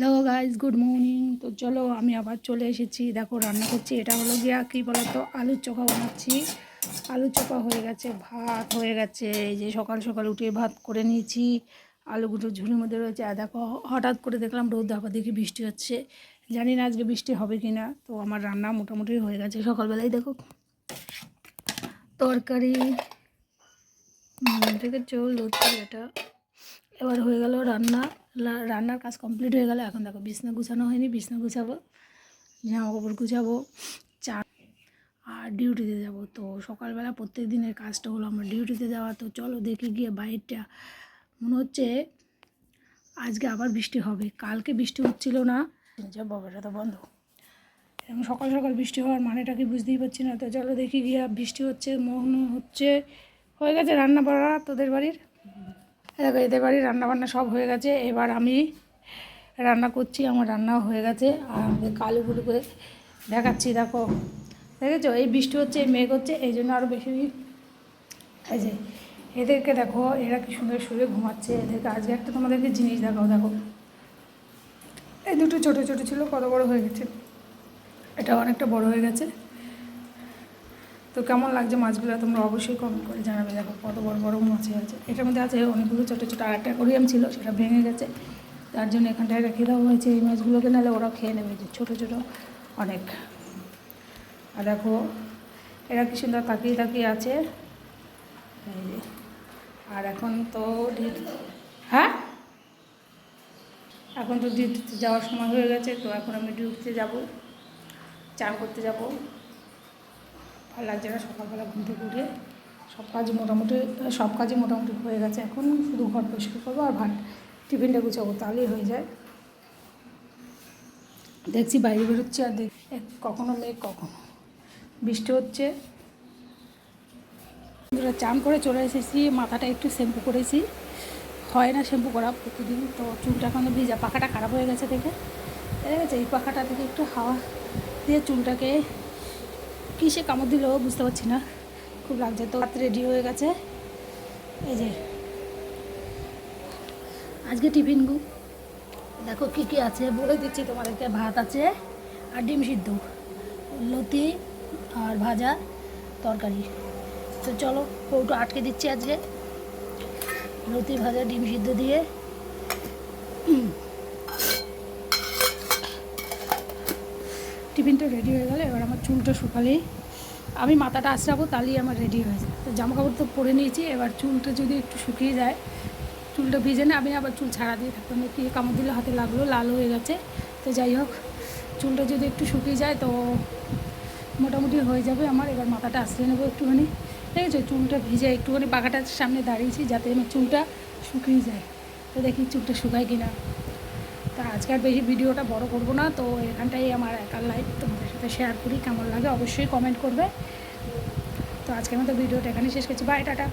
Hello guys good morning তো চলো, আমি আবার চলে এসেছি। দেখো, রান্না করছি। এটা হলো গিয়া, কী বলতো, আলুর চোখা বানাচ্ছি। আলুর চোখা হয়ে গেছে, ভাত হয়ে গেছে। এই যে সকাল সকাল উঠে ভাত করে নিয়েছি। আলুগুলো ঝুড়ির মধ্যে রয়েছে। আর দেখো, হঠাৎ করে দেখলাম রোদ আবার দেখি বৃষ্টি হচ্ছে। জানি না আজকে বৃষ্টি হবে কি না। তো আমার রান্না মোটামুটি হয়ে গেছে সকালবেলায়। দেখো, তরকারি। দেখেছ লুচি এটা। এবার হয়ে গেল রান্না রান্নার কাজ কমপ্লিট হয়ে গেল। এখন দেখো বিছনা গুছানো হয়নি, বিছনা গুছাবো, জামা কাপড় গুছাবো, চা আর ডিউটিতে যাব। তো সকালবেলা প্রত্যেক দিনের কাজটা হলো আমার ডিউটিতে যাওয়া। তো চলো দেখে গিয়ে বাইরটা। মনে হচ্ছে আজকে আবার বৃষ্টি হবে। কালকে বৃষ্টি হচ্ছিল না। যা বাবাটা তো বন্ধ। এবং সকাল সকাল বৃষ্টি হওয়ার মানেটা কি বুঝতেই পারছি না। তো চলো দেখি গিয়ে বৃষ্টি হচ্ছে, মনে হচ্ছে। হয়ে গেছে রান্না বাড়া তোদের বাড়ির? দেখো, এদের বাড়ির রান্নাবান্না সব হয়ে গেছে। এবার আমি রান্না করছি, আমার রান্নাও হয়ে গেছে। আর আমাদের কালুগুলো করে দেখাচ্ছি, দেখো। দেখেছ? এই বৃষ্টি হচ্ছে, এই মেঘ হচ্ছে, এই জন্য আরও বেশি এই এদেরকে দেখো, এরা কি সুন্দর শুয়ে ঘুমাচ্ছে। এদেরকে আজকে একটা তোমাদেরকে জিনিস দেখাও, দেখো। এই দুটো ছোটো ছোটো ছিল, কত বড় হয়ে গেছে। এটা অনেকটা বড় হয়ে গেছে। তো কেমন লাগছে মাছগুলো তোমরা অবশ্যই কমেন্ট করে জানাবে। দেখো কত বড় বড় মাছ আছে। এটার মধ্যে আছে অনেকগুলো ছোটো ছোটো আর একটা ছিল, সেটা ভেঙে গেছে। তার জন্য এখানটায় রেখে দেওয়া হয়েছে এই মাছগুলোকে, নাহলে ওরা খেয়ে নেবে। যে ছোটো ছোটো অনেক। আর দেখো, এরা কি সুন্দর তাকিয়ে তাকিয়ে আছে। আর এখন তো হ্যাঁ? এখন তো ডিউটিতে যাওয়ার সময় হয়ে গেছে, তো এখন আমি ডিউটিতে যাব, চান করতে যাব। ভালো লাগছে না সকালবেলা ঘুম থেকে উঠে সব কাজ মোটামুটি, সব কাজই মোটামুটি হয়ে গেছে। এখন শুধু ঘর পরিষ্কার করব আর ভাত টিফিনটা গুছাবো, তাহলেই হয়ে যায়। দেখছি বাইরে বেরোচ্ছে আর দেখ কখনো মেঘ কখনো। বৃষ্টি হচ্ছে। চান করে চলে এসেছি, মাথাটা একটু শ্যাম্পু করেছি। হয় না শ্যাম্পু করা প্রতিদিন, তো চুলটা এখন ভিজা, পাখাটা খারাপ হয়ে গেছে দেখে। ঠিক আছে এই পাখাটা থেকে একটু হাওয়া দিয়ে চুলটাকে কিসে কামড় দিল বুঝতে পারছি না। খুব লাগছে তো রাত রেডি হয়ে গেছে। এই যে, আজকে টিফিন দেখো কী কী আছে, বলে দিচ্ছি তোমাদেরকে, ভাত আছে আর ডিম সিদ্ধ, লতি আর ভাজা তরকারি। তো চলো কৌটো আটকে দিচ্ছি আজকে। লতি, ভাজা, ডিম সিদ্ধ দিয়ে। টিফিনটা রেডি হয়ে গেলে, এবার আমার চুলটা শুকালেই আমি মাথাটা আঁচড়াবো তাহলেই আমার রেডি হয়ে যায়। তো জামা কাপড় তো পরে নিয়েছি, এবার চুলটা যদি একটু শুকিয়ে যায়, চুলটা ভিজে না, আমি আবার চুল ছাড়া দিয়ে থাকতাম কি কামড় দিলে হাতে লাগল, লাল হয়ে গেছে। তো যাই হোক, চুলটা যদি একটু শুকিয়ে যায়, তো মোটামুটি হয়ে যাবে আমার। এবার মাথাটা আশ্রয় নেব একটুখানি। ঠিক আছে চুলটা ভিজে একটুখানি পাখাটার সামনে দাঁড়িয়েছি, যাতে আমার চুলটা শুকিয়ে যায়। তো দেখি চুলটা শুকায় কি না তা আজকে আর বেশি ভিডিওটা বড় করব না, তো এখানটাই আমার একার লাইফ তোমাদের সাথে শেয়ার করি, কেমন লাগে অবশ্যই কমেন্ট করবে। তো আজকের মতো ভিডিওটা এখানে শেষ করছি। Bye tata.